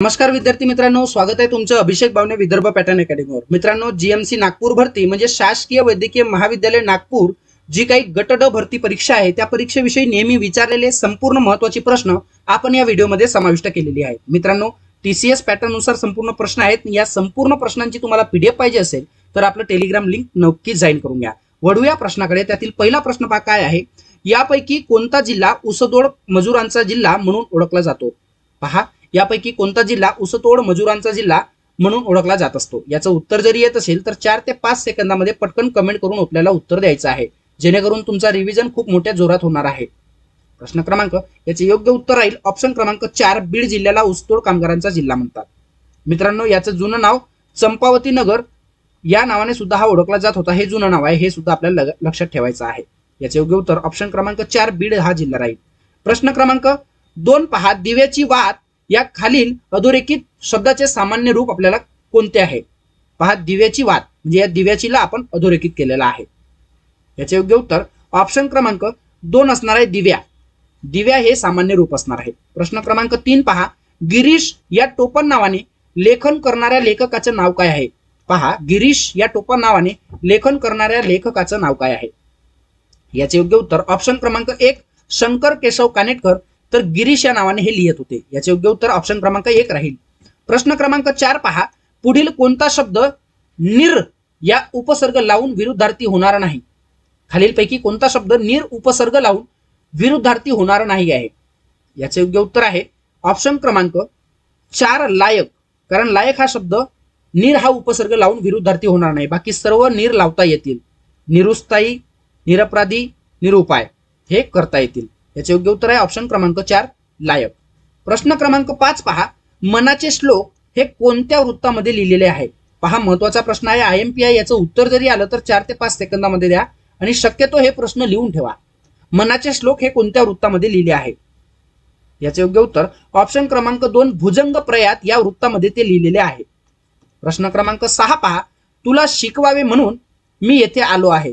नमस्कार विद्यार्थी मित्रांनो स्वागत आहे तुमचं अभिषेक भावने विदर्भ पॅटर्न अकॅडमीवर. मित्रांनो जीएमसी नागपूर भरती म्हणजे शासकीय वैद्यकीय महाविद्यालय नागपूर जी काही गट ड भरती परीक्षा आहे त्या परीक्षेविषयी नेहमी विचारलेले संपूर्ण महत्त्वाचे प्रश्न आपण या व्हिडिओमध्ये समाविष्ट केलेली आहेत. मित्रांनो टीसीएस पॅटर्ननुसार संपूर्ण प्रश्न आहेत या संपूर्ण प्रश्नांची तुम्हाला पीडीएफ पाहिजे असेल तर आपलं टेलिग्राम लिंक नक्की जॉईन करून घ्या. वळूया प्रश्नाकडे त्यातील पहिला प्रश्न पहा काय आहे. यापैकी कोणता जिल्हा उसदोड मजुरांचा जिल्हा म्हणून ओळखला जातो? पहा. यापैकी कोणता जिल्हा ऊसतोड मजुरांचा जिल्हा म्हणून ओळखला जात असतो? याचं उत्तर जरी येत असेल तर चार ते पाच सेकंदामध्ये पटकन कमेंट करून आपल्याला उत्तर द्यायचं आहे. जेणेकरून तुमचा रिव्हिजन खूप मोठ्या जोरात होणार आहे. प्रश्न क्रमांक याचे योग्य उत्तर राहील ऑप्शन क्रमांक चार बीड जिल्ह्याला ऊसतोड कामगारांचा जिल्हा म्हणतात. मित्रांनो याचं जुनं नाव चंपावती नगर या नावाने सुद्धा हा ओळखला जात होता. हे जुनं नाव आहे हे सुद्धा आपल्याला लक्षात ठेवायचं आहे. याचे योग्य उत्तर ऑप्शन क्रमांक चार बीड हा जिल्हा राहील. प्रश्न क्रमांक दोन पहा दिव्याची वात या खालील अधोरेखित शब्दाचे सामान्य रूप आपल्याला कोणते आहे? पहा दिव्याची वात. म्हणजे या दिव्याचीला आपण अधोरेखित केलेला आहे. याचे योग्य उत्तर ऑप्शन क्रमांक दोन असणार आहे दिव्या. दिव्या हे सामान्य रूप असणार आहे. प्रश्न क्रमांक तीन पहा. गिरीश या टोपण नावाने लेखन करणाऱ्या लेखकाचं नाव काय आहे? पहा गिरीश या टोपण नावाने लेखन करणाऱ्या लेखकाचं नाव काय आहे? याचे योग्य उत्तर ऑप्शन क्रमांक एक शंकर केशव कानेटकर तर गिरीश या नावाने हे लिहित होते. याचे योग्य उत्तर ऑप्शन क्रमांक एक राहील. प्रश्न क्रमांक चार पहा. पुढील कोणता शब्द निर या उपसर्ग लावून विरुद्धार्थी होणार नाही? खालीलपैकी कोणता शब्द निर उपसर्ग लावून विरुद्धार्थी होणार नाही आहे? याचे योग्य उत्तर आहे. ऑप्शन क्रमांक चार लायक. कारण लायक हा शब्द निर हा उपसर्ग लावून विरुद्धार्थी होणार नाही. बाकी सर्व निर लावता येतील. निरुस्तायी निरपराधी निरुपाय हे करता येतील. याचे योग्य उत्तर आहे ऑप्शन क्रमांक चार लायक. प्रश्न क्रमांक पाच पहा. मनाचे श्लोक हे कोणत्या वृत्तामध्ये लिहिलेले आहे? पहा महत्त्वाचा प्रश्न आहे. आय एम पी आय याचं उत्तर जरी आलं तर चार ते पाच सेकंदामध्ये द्या आणि शक्यतो हे प्रश्न लिहून ठेवा. मनाचे श्लोक हे कोणत्या वृत्तामध्ये लिहिले आहे? याचे योग्य उत्तर ऑप्शन क्रमांक दोन भुजंग प्रयात या वृत्तामध्ये ते लिहिलेले आहे. प्रश्न क्रमांक सहा पहा. तुला शिकवावे म्हणून मी येथे आलो आहे.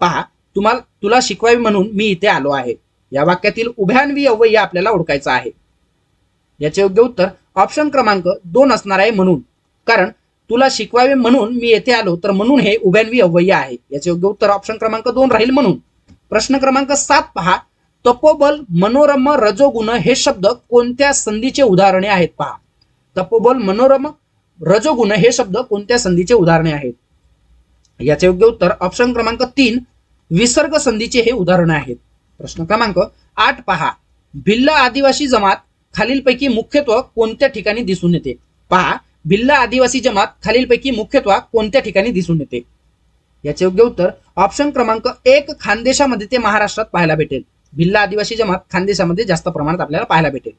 पहा तुम्हाला तुला शिकवावे म्हणून मी इथे आलो आहे. या वाक्यातील उभ्यान्वी अव्यय आपल्याला ओळखायचा आहे. याचे योग्य उत्तर ऑप्शन क्रमांक दोन असणार आहे म्हणून. कारण तुला शिकवावे म्हणून मी येथे आलो तर म्हणून हे उभ्यान्वी अव्यय आहे. याचे योग्य उत्तर ऑप्शन क्रमांक दोन राहील म्हणून. प्रश्न क्रमांक सात पहा. तपोबल मनोरम रजोगुण हे शब्द कोणत्या संधीचे उदाहरणे आहेत पहा. तपोबल मनोरम रजोगुण हे शब्द कोणत्या संधीचे उदाहरणे आहेत? याचे योग्य उत्तर ऑप्शन क्रमांक तीन विसर्ग संधीचे हे उदाहरण आहेत. प्रश्न क्रमांक आठ पहा. भिल्ल आदिवासी जमात खालीलपैकी मुख्यत्व कोणत्या ठिकाणी दिसून येते? पहा भिल्ल आदिवासी जमात खालीलपैकी मुख्यत्व कोणत्या ठिकाणी दिसून येते? याचे योग्य उत्तर ऑप्शन क्रमांक एक खानदेशामध्ये ते महाराष्ट्रात पाहायला भेटेल. भिल्ल आदिवासी जमात खानदेशामध्ये जास्त प्रमाणात आपल्याला पाहायला भेटेल.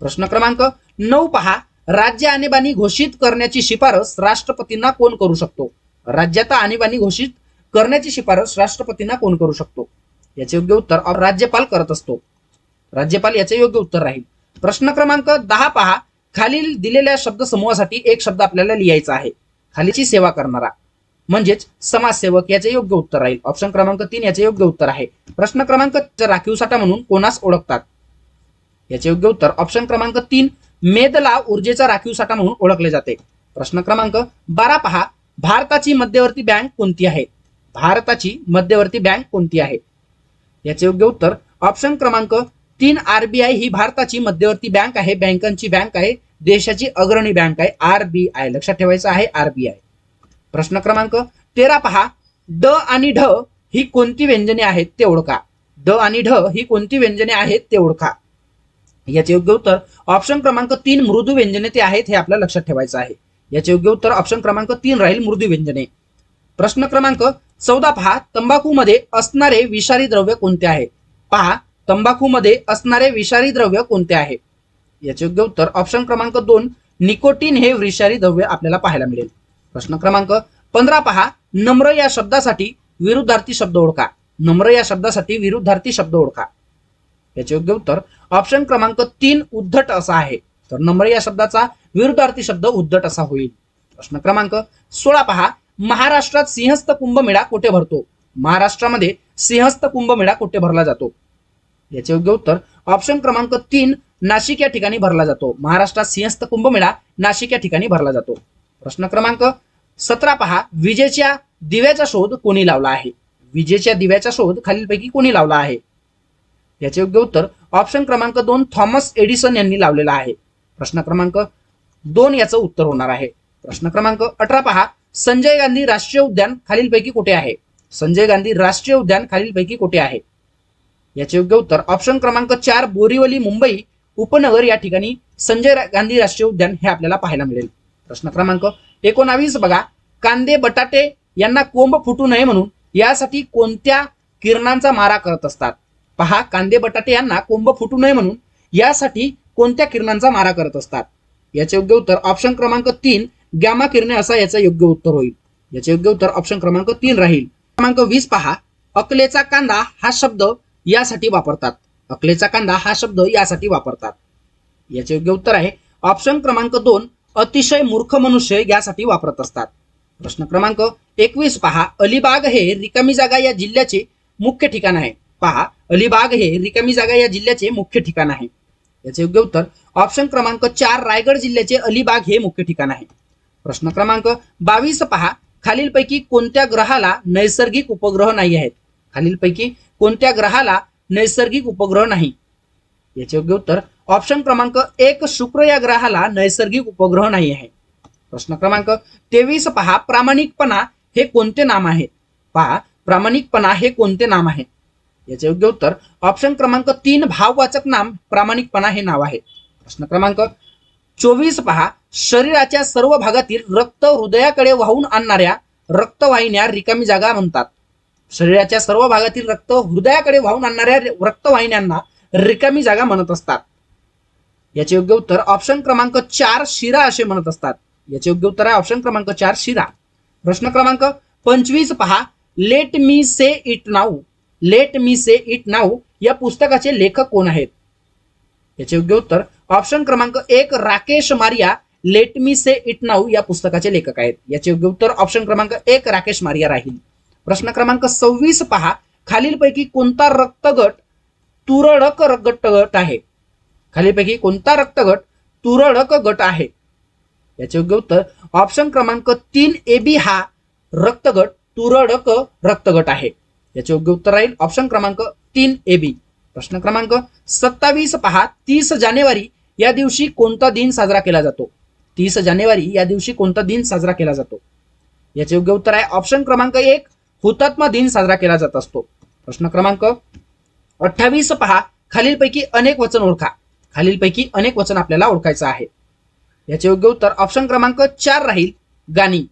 प्रश्न क्रमांक नऊ पहा. राज्य आणीबाणी घोषित करण्याची शिफारस राष्ट्रपतींना कोण करू शकतो? राज्यात आणीबाणी घोषित करण्याची शिफारस राष्ट्रपतींना कोण करू शकतो? याचे योग्य उत्तर राज्यपाल करत असतो. राज्यपाल याचे योग्य उत्तर राहील. प्रश्न क्रमांक दहा पहा. खालील दिलेल्या शब्द समूहासाठी एक शब्द आपल्याला लिहायचा आहे. खालीची सेवा करणारा म्हणजेच समाजसेवक याचे योग्य उत्तर राहील. ऑप्शन क्रमांक तीन याचे योग्य उत्तर आहे. प्रश्न क्रमांक राखीव साठा म्हणून कोणास ओळखतात? याचे योग्य उत्तर ऑप्शन क्रमांक तीन मेदला ऊर्जेचा राखीव साठा म्हणून ओळखले जाते. प्रश्न क्रमांक बारा पहा. भारताची मध्यवर्ती बँक कोणती आहे? भारताची मध्यवर्ती बँक कोणती आहे? याचे योग्य उत्तर ऑप्शन क्रमांक तीन आरबीआय ही भारताची मध्यवर्ती बँक आहे. बँकांची बँक आहे. देशाची अग्रणी बँक आहे. आरबीआय लक्षात ठेवायचं आहे आरबीआय प्रश्न क्रमांक तेरा पहा. ड आणि ढ ही कोणती व्यंजने आहेत ते ओळखा. ड आणि ढ ही कोणती व्यंजने आहेत ते ओळखा. याचे योग्य उत्तर ऑप्शन क्रमांक तीन मृदू व्यंजने ते आहेत हे आपल्याला लक्षात ठेवायचं आहे. याचे योग्य उत्तर ऑप्शन क्रमांक तीन राहील मृदू व्यंजने. प्रश्न क्रमांक चौदा पहा तंबाखूमध्ये असणारे विषारी द्रव्य कोणते आहे? पहा तंबाखूमध्ये असणारे विषारी द्रव्य कोणते आहे? याचे योग्य उत्तर ऑप्शन क्रमांक दोन निकोटीन हे विषारी द्रव्य आपल्याला पाहायला मिळेल. प्रश्न क्रमांक पंधरा पहा नम्र या शब्दासाठी विरुद्धार्थी शब्द ओळखा. नम्र या शब्दासाठी विरुद्धार्थी शब्द ओळखा. याचे योग्य उत्तर ऑप्शन क्रमांक तीन उद्धट असा आहे. तर नम्र या शब्दाचा विरुद्धार्थी शब्द उद्धट असा होईल. प्रश्न क्रमांक सोळा पहा महाराष्ट्रात सिंहस्थ कुंभमेळा कुठे भरतो? महाराष्ट्रामध्ये सिंहस्थ कुंभमेळा कुठे भरला जातो? याचे योग्य उत्तर ऑप्शन क्रमांक तीन नाशिक या ठिकाणी भरला जातो. महाराष्ट्रात सिंहस्थ कुंभमेळा नाशिक या ठिकाणी भरला जातो. प्रश्न क्रमांक सतरा पहा. विजेच्या दिव्याचा शोध कोणी लावला आहे? विजेच्या दिव्याचा शोध खालीलपैकी कोणी लावला आहे? याचे योग्य उत्तर ऑप्शन क्रमांक दोन थॉमस एडिसन यांनी लावलेला आहे. प्रश्न क्रमांक दोन याचं उत्तर होणार आहे. प्रश्न क्रमांक अठरा पहा. संजय गांधी राष्ट्रीय उद्यान खालीलपैकी कुठे आहे? संजय गांधी राष्ट्रीय उद्यान खालीलपैकी कुठे आहे? याचे योग्य उत्तर ऑप्शन क्रमांक चार बोरिवली मुंबई उपनगर या ठिकाणी संजय गांधी राष्ट्रीय उद्यान हे आपल्याला पाहायला मिळेल. प्रश्न क्रमांक एकोणावीस बघा. कांदे बटाटे यांना कोंब फुटू नये म्हणून यासाठी कोणत्या किरणांचा मारा करत असतात? पहा कांदे बटाटे यांना कोंब फुटू नये म्हणून यासाठी कोणत्या किरणांचा मारा करत असतात? याचे योग्य उत्तर ऑप्शन क्रमांक तीन गॅमा किरणे असा याचं योग्य उत्तर होईल. याचे योग्य उत्तर ऑप्शन क्रमांक तीन राहील. क्रमांक वीस पहा. अकलेचा कांदा हा शब्द यासाठी वापरतात. अकलेचा कांदा हा शब्द यासाठी वापरतात. याचे योग्य उत्तर आहे. ऑप्शन क्रमांक दोन अतिशय मूर्ख मनुष्य यासाठी वापरत असतात. प्रश्न क्रमांक एकवीस पहा. अलिबाग हे रिकामी जागा या जिल्ह्याचे मुख्य ठिकाण आहे. पहा. अलिबाग हे रिकामी जागा या जिल्ह्याचे मुख्य ठिकाण आहे. याचे योग्य उत्तर ऑप्शन क्रमांक चार रायगड जिल्ह्याचे अलिबाग हे मुख्य ठिकाण आहे. प्रश्न क्रमांक बावीस पहा. खालीलपैकी कोणत्या ग्रहाला नैसर्गिक उपग्रह नाही आहेत? खालीलपैकी कोणत्या ग्रहाला नैसर्गिक उपग्रह नाही? याचे योग्य उत्तर ऑप्शन क्रमांक एक शुक्र या ग्रहाला नैसर्गिक उपग्रह नाही आहे. प्रश्न क्रमांक तेवीस पहा. प्रामाणिकपणा हे कोणते नाम आहे पहा प्रामाणिकपणा हे कोणते नाम आहे? याचे योग्य उत्तर ऑप्शन क्रमांक तीन भाववाचक नाम प्रामाणिकपणा हे नाव आहे. प्रश्न क्रमांक चोवीस पहा शरीराच्या सर्व भागातील रक्त हृदयाकडे वाहून आणणाऱ्या रक्तवाहिन्या रिकामी जागा म्हणतात. शरीराच्या सर्व भागातील रक्त हृदयाकडे वाहून आणणाऱ्या रक्तवाहिन्यांना रिकामी जागा म्हणत असतात. याचे योग्य उत्तर ऑप्शन क्रमांक चार शिरा असे म्हणत असतात. याचे योग्य उत्तर आहे ऑप्शन क्रमांक चार शिरा. प्रश्न क्रमांक पंचवीस पहा let me say it now let me say it now या पुस्तकाचे लेखक कोण आहेत? याचे योग्य उत्तर ऑप्शन क्रमांक एक Rakesh Maria let me say it now या पुस्तकाचे लेखक आहेत. याचे योग्य उत्तर ऑप्शन क्रमांक एक राकेश मारिया राहील. प्रश्न क्रमांक सव्वीस पहा. खालीलपैकी कोणता रक्तगट तुरळक गट गट आहे? खालीलपैकी कोणता रक्तगट तुरळक गट आहे? याचे योग्य उत्तर ऑप्शन क्रमांक तीन ए बी हा रक्तगट तुरळक रक्तगट आहे. याचे योग्य उत्तर राहील ऑप्शन क्रमांक तीन ए बी. प्रश्न क्रमांक सत्तावीस पहा. तीस जानेवारी या दिवशी कोणता दिन साजरा केला जातो? तीस जानेवारी या दिवशी कोणता दिन साजरा केला जातो? याचे योग्य उत्तर आहे ऑप्शन क्रमांक एक हुतात्मा दिन साजरा केला जात असतो. प्रश्न क्रमांक अठ्ठावीस पहा. खालीलपैकी अनेक वचन ओळखा. खालीलपैकी अनेक वचन आपल्याला ओळखायचं आहे. याचे योग्य उत्तर ऑप्शन क्रमांक चार राहील गाणी.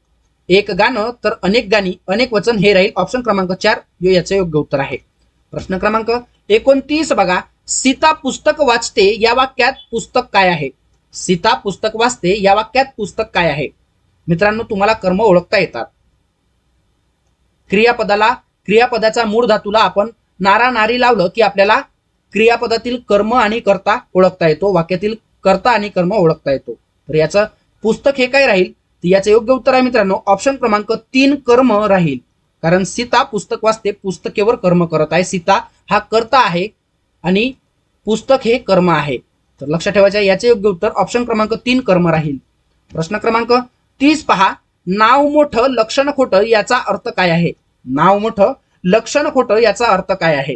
एक गाणं तर अनेक गाणी अनेक वचन हे राहील. ऑप्शन क्रमांक चार याचे योग्य उत्तर आहे. प्रश्न क्रमांक एकोणतीस बघा. सीता पुस्तक वाचते या वाक्यात पुस्तक काय आहे? सीता पुस्तक वाचते या वाक्यात पुस्तक काय आहे? मित्रांनो तुम्हाला कर्म ओळखता येतात. क्रियापदाला क्रियापदाचा मूळ धातूला आपण नारा नारी लावलं की आपल्याला क्रियापदातील कर्म आणि कर्ता ओळखता येतो वाक्यातील कर्ता आणि कर्म ओळखता येतो. तर याचं पुस्तक हे काय राहील? याचं योग्य उत्तर आहे मित्रांनो ऑप्शन क्रमांक तीन कर्म राहील. कारण सीता पुस्तक वाचते पुस्तकेवर कर्म करत आहे. सीता हा कर्ता आहे आणि पुस्तक हे कर्म आहे. तर लक्षात ठेवायचं याचे योग्य उत्तर ऑप्शन क्रमांक तीन कर्म राहील. प्रश्न क्रमांक तीस पहा. नाव मोठं लक्षण खोटं याचा अर्थ काय आहे? नाव मोठं लक्षण खोटं याचा अर्थ काय आहे?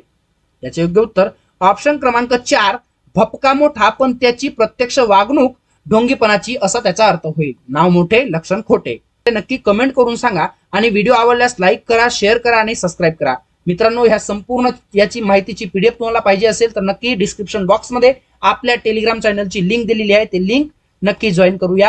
याचे योग्य उत्तर ऑप्शन क्रमांक चार भपका मोठा पण त्याची प्रत्यक्ष वागणूक ढोंगीपणाची असा त्याचा अर्थ होईल. नाव मोठे लक्षण खोटे. ते नक्की कमेंट करून सांगा. आणि व्हिडिओ आवडल्यास लाईक करा शेअर करा आणि सबस्क्राईब करा. मित्रांनो ह्या संपूर्ण याची माहितीची पीडीएफ तुम्हाला पाहिजे असेल तर नक्की डिस्क्रिप्शन बॉक्समध्ये आपल्या टेलिग्राम चॅनलची लिंक दिलेली आहे. ते लिंक नक्की जॉईन करूया.